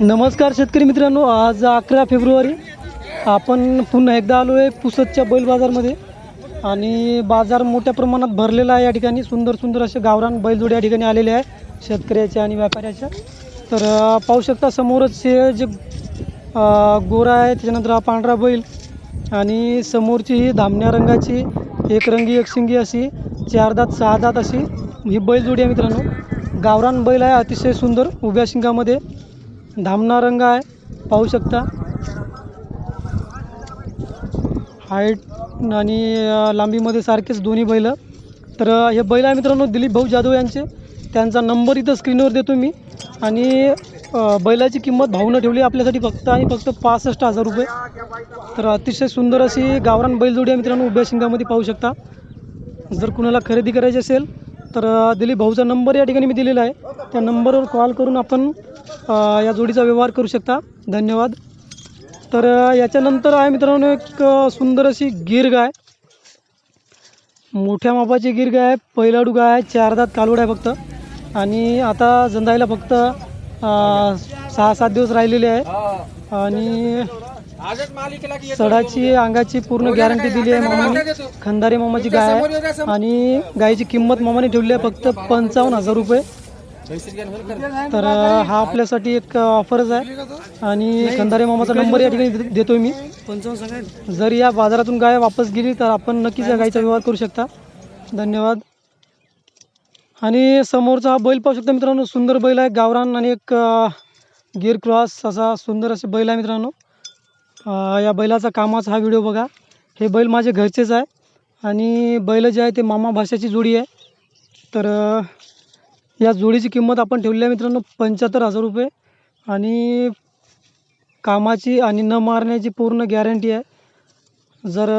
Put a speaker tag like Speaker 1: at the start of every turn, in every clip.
Speaker 1: नमस्कार शेतकरी मित्रांनो आज अकरा फेब्रुवारी आपण पुन्हा एकदा आलो आहे पुसदच्या बैल बाजारमध्ये. आणि बाजार मोठ्या प्रमाणात भरलेला आहे या ठिकाणी. सुंदर सुंदर असे गावरान बैलजोडी या ठिकाणी आलेले आहे शेतकऱ्याच्या आणि व्यापाऱ्याच्या. तर पाहू शकता समोरच हे जे गोरा आहे त्याच्यानंतर हा पांढरा बैल आणि समोरची ही धामण्या रंगाची एक रंगी एक शिंगी अशी चार दात सहा दात अशी ही बैलजोडी आहे मित्रांनो. गावरान बैल आहे अतिशय सुंदर उभ्या शिंगामध्ये. धामणा रंग आहे. पाहू शकता. हाईट आणि लांबीमध्ये सारखेच दोन्ही बैल. तर हे बैल आहे मित्रांनो दिलीप भाऊ जाधव यांचे. त्यांचा नंबर इथं स्क्रीनवर देतो मी. आणि बैलाची किंमत भाऊनं ठेवली आपल्यासाठी फक्त आणि फक्त पासष्ट हजार रुपये. तर अतिशय सुंदर अशी गावरान बैलजोडी आहे मित्रांनो उभ्या शिंगामध्ये पाहू शकता. जर कुणाला खरेदी करायची असेल तर दिलीप भाऊचा नंबर या ठिकाणी मी दिलेला आहे. त्या नंबरवर कॉल करून आपण या जोडीचा व्यवहार करू शकता. धन्यवाद. तर याच्यानंतर आहे मित्रांनो एक सुंदर अशी गिर गाय. मोठ्या मापाची गिर गाय आहे. पहिलाडू गाय आहे. चार दात कालवड आहे फक्त. आणि आता जंदायला फक्त सहा सात दिवस राहिलेले आहे. आणि सडाची अंगाची पूर्ण गॅरंटी दिली आहे मामाने. खंदारी मामाची गाय आहे. आणि गायीची किंमत मामाने ठेवली आहे फक्त पंचावन्न हजार रुपये. तर हा आपल्यासाठी एक ऑफरच आहे. आणि कंधारे मामाचा नंबर या ठिकाणी दे- देतोय मी. जर या बाजारातून गाय वापस गेली तर आपण नक्कीच या गायीचा व्यवहार करू शकता. धन्यवाद. आणि समोरचा हा बैल पाहू शकता मित्रांनो. सुंदर बैल आहे गावरान आणि एक अ, गिर क्रॉस असा सुंदर असे बैल आहे मित्रांनो. अ, या बैलाचा कामाचा हा व्हिडिओ बघा. हे बैल माझे घरचेच आहे. आणि बैल जे आहे ते मामा भाषाची जोडी आहे. तर अ, या जोडीची किंमत आपण ठेवली आहे मित्रांनो पंच्याहत्तर हजार रुपये. आणि कामाची आणि न मारण्याची पूर्ण गॅरंटी आहे. जर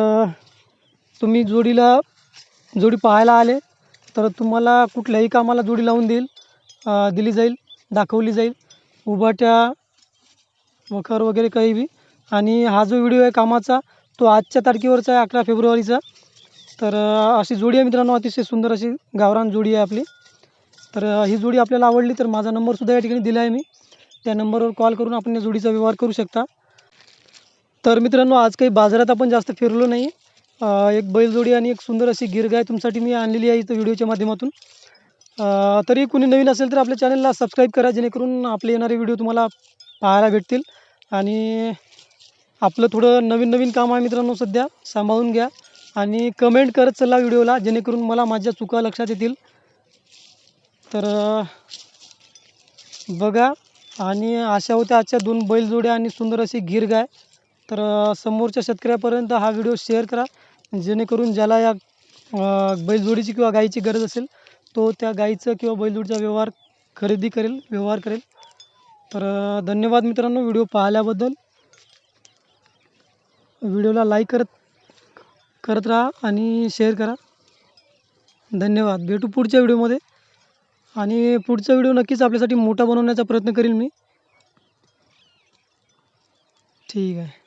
Speaker 1: तुम्ही जोडीला जोडी पाहायला आले तर तुम्हाला कुठल्याही कामाला जोडी लावून देईल. दिली जाईल दाखवली जाईल. उभाट्या वखर वगैरे काही बी. आणि हा जो व्हिडिओ आहे कामाचा तो आजच्या तारखेवरचा आहे अकरा फेब्रुवारीचा. तर अशी जोडी आहे मित्रांनो अतिशय सुंदर अशी गावरान जोडी आहे आपली. तर ही जोडी आपल्याला आवडली तर माझा नंबरसुद्धा या ठिकाणी दिला आहे मी. त्या नंबरवर कॉल करून आपण या जोडीचा व्यवहार करू शकता. तर मित्रांनो आज काही बाजारात आपण जास्त फिरलो नाही. एक बैलजोडी आणि एक सुंदर अशी गिरगाय तुमच्यासाठी मी आणलेली आहे इथं व्हिडिओच्या माध्यमातून. तरी कुणी नवीन असेल तर आपल्या चॅनलला सबस्क्राईब करा जेणेकरून आपले येणारे व्हिडिओ तुम्हाला पाहायला भेटतील. आणि आपलं थोडं नवीन नवीन काम आहे मित्रांनो सध्या सांभाळून घ्या. आणि कमेंट करत चला व्हिडिओला जेणेकरून मला माझ्या चुका लक्षात येतील. तर बघा आणि अशा होत्या आजच्या दोन बैलजोड्या आणि सुंदर अशी गिर गाय तर समोरच्या शेतकऱ्यापर्यंत हा व्हिडिओ शेअर करा जेणेकरून ज्याला या बैलजोडीची किंवा गाईची गरज असेल तो त्या गाईचं किंवा बैलजोडीचा व्यवहार खरेदी करेल व्यवहार करेल. तर धन्यवाद मित्रांनो व्हिडिओ पाहिल्याबद्दल. व्हिडिओला लाईक करत करत राहा आणि शेअर करा. धन्यवाद. भेटू पुढच्या व्हिडिओमध्ये. आणि पुढचा व्हिडिओ नक्कीच आपल्यासाठी मोठा बनवण्याचा प्रयत्न करील मी. ठीक आहे.